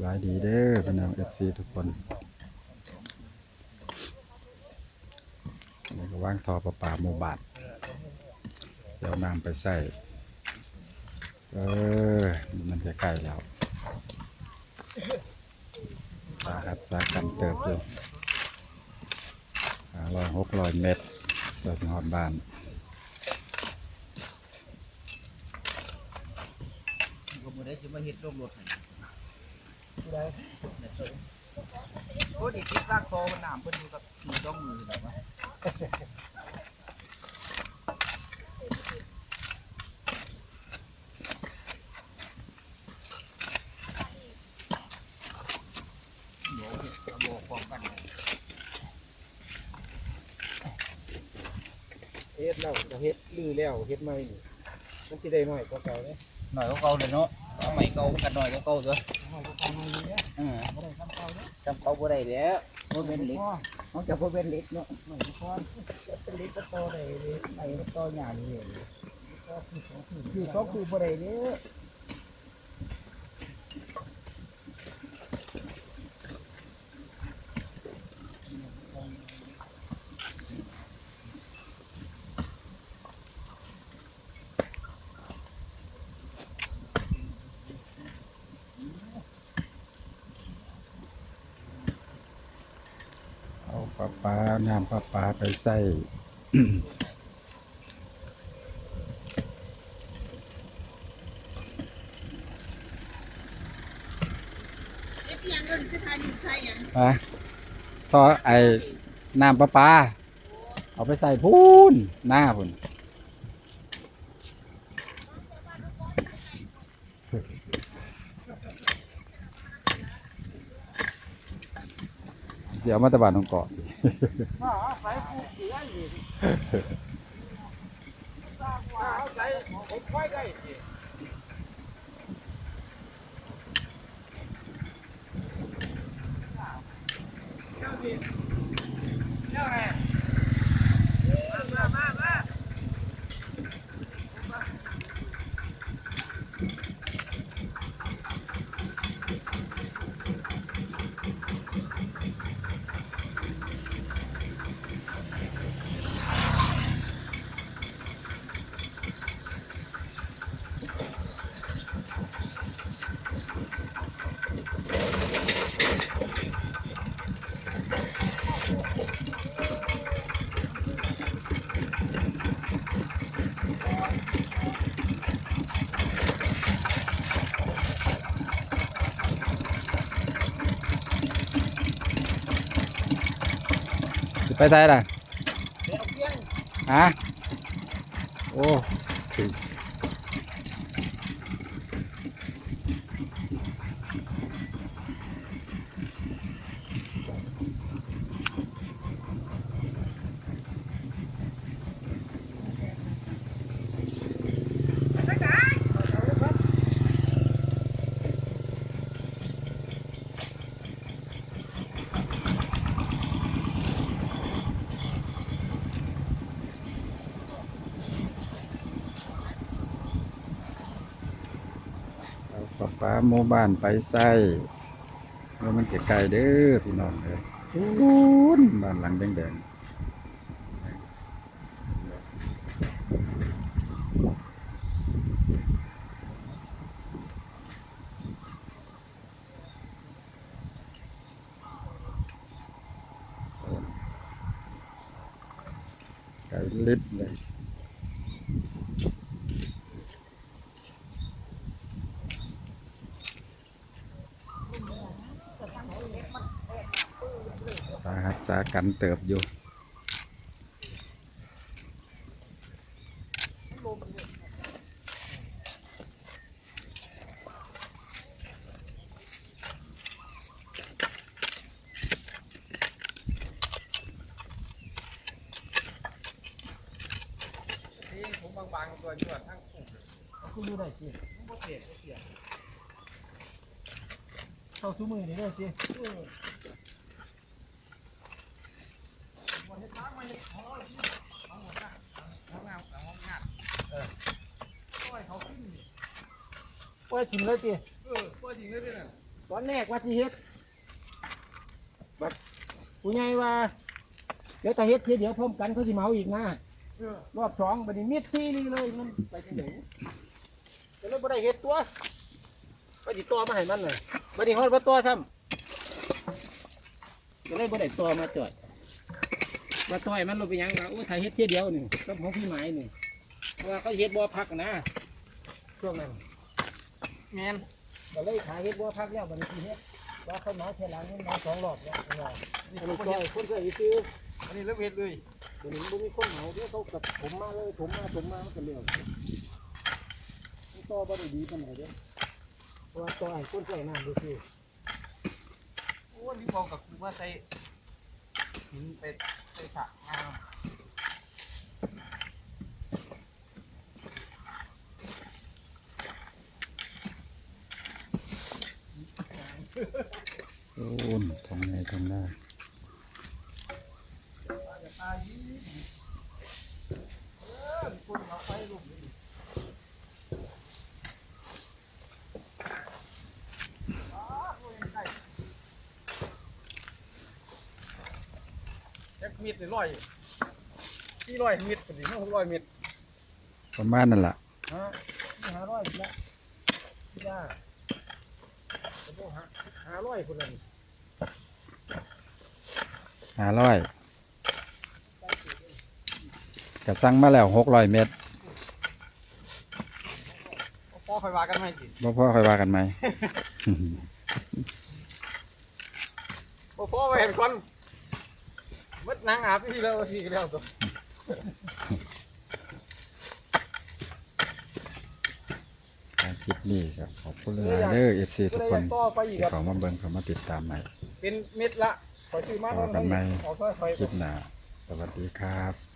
บายดีเด้อพี่น้องเอฟซีทุกคนนี่ก็ว่างทอประปาหมู่บาทเดี๋ยวนำไปใส่ เออ มันจะใกล้แล้วสาหัสสากันเติบอยู่ห้าร้อยหกร้อยเมตรเดินหอดบ้านก็บ่ได้สิมาเฮ็ดโรงรถให้ได้ โอ้ดิคิดลากคอมันน้ำเพิ่นอยู่กับมือต้องมือดอกว่าบอกเอาบอกพร้อมกันเฮ็ดแล้วก็เฮ็ดลือแล้วเฮ็ดใหม่นี่มันสิได้น้อยกว่าเก่าเด้หน่อยก็เก่าเลยเนาะเอาใหม่เก่ากันหน่อยก็เก่าตัวน้อยกว่าเก่าหน่อยนี่เด้เออบ่ได้ซ้ำเก่าเด้จำเขาบ่ได้แล้วบ่เป็นเหล็กพอเขาจะบ่เป็นเหล็กเนาะหน่อยพอเป็นเล็กก็โตได้เด้ไหนก็โตใหญ่เลยก็คือสองคือคือสองคือบ่ได้เด้อ ปลาปลาน้ำปลาปลาไปใส่เอ๊ะพี่ยังก็คือทานอยู่ไทยยังฮะทอไอ้น้ำปลาปลาเอาไปใส่พูนหน้าพุ่นเสียมาตะบานของเกาะ มาใส่ผู้เสียนี่เอาใส่ผมค่อยได้สิสิ ไปไทยล่ะเดี๋ยฮะโอ้ ปลาปลาหมู่บ้านไปใส่แล้วมันไกลๆเด้อพี่น้องเด้อพูนบ้านหลังแดงๆไก่ลิบเลยาหัสสากันเติบอยู่นี่ผมบางๆตัวอยู่ทั้งคู่คุณดูได้สิมันบ่เสียบ่เสียเข้าซุมือนี่ได้สิ เออบ่างมาเฮ็ดของเราสิเอาหมดนะเอางเอางามงามเออโอ้ยเขาขึ้นนี่โอ้ยถิ่มเลยสิเออบ่จริงเลยเด้อโตอนแรกว่าสิเฮ็ดบัดผู้ใหญ่ว่าเดี๋ยวถ้าเฮ็ดทีเดี๋ยวพร้อมกันเขาสิเมาอีกนะรอบสองบัดนี้มิดที่นี่เลยมันไปที่ไหนก็เลยบ่ได้เฮ็ดตัวไปติดตัวมาให้มันเลยบัดนี้ฮอดบ่ตัวซ้ำก็เลยบ่ได้ตัวมาจอด มาต่อยมันลงไปหยังว่าโอ้ถ้าเฮ็ดทีเดียวนี่ก็ของพี่หมายนี่เพราะว่าเขาเฮ็ดบ่พักนะช่วงนั้นแมนก็เลยขายเฮ็ดบัวพักแล้วบัดนี้สิเฮ็ดว่าเขาหนาวเทหลังนี่หนาวสองรอบแล้วเนาะอันนี้ซอยคนเคยซื้ออันนี้เริ่มเฮ็ดเลยเดี๋ยวนี้บ่มีคนเหมาเดี๋ยวเขากับผมมาเลยผมมาผมมามันก็เร็วต่อบ่ได้ดีปานไหนเด้อเพราะว่าต่อให้คนใส่น้ำดูสิโอ้นี่บอกกับกูว่าใส่ หินไปใส่ฉากงามโอ้นทางไหนทางหน้า แจ็คมิดนี่ร้อยที่ร้อยมิดพอดีหกร้อยมิดประมาณนั่นล่ะฮะห้าร้อยละย่าจะต้องหาห้าร้อยคนละนี่ห้าร้อยก็สั่งมาแล้วหกร้อยเมตรพ่อคอยว่ากันไหมสิบ่พ่อค่อยว่ากันไหมพ่อพ่อไปเห็นคน มัดนางอาบที่แล้วสิก็แล้วตัวการคลิปนี้ก็ขอบคุณหลายๆเด้อ FC ก็ทุกเลยคอนยากต่อไปอีกที่ครับเขามาเบิ่งเขามาติดตามใหม่เป็นมิดละขอซื้อมาต่อกันไหมเอาซอยคอยคลิปหน้าสวัสดีครับ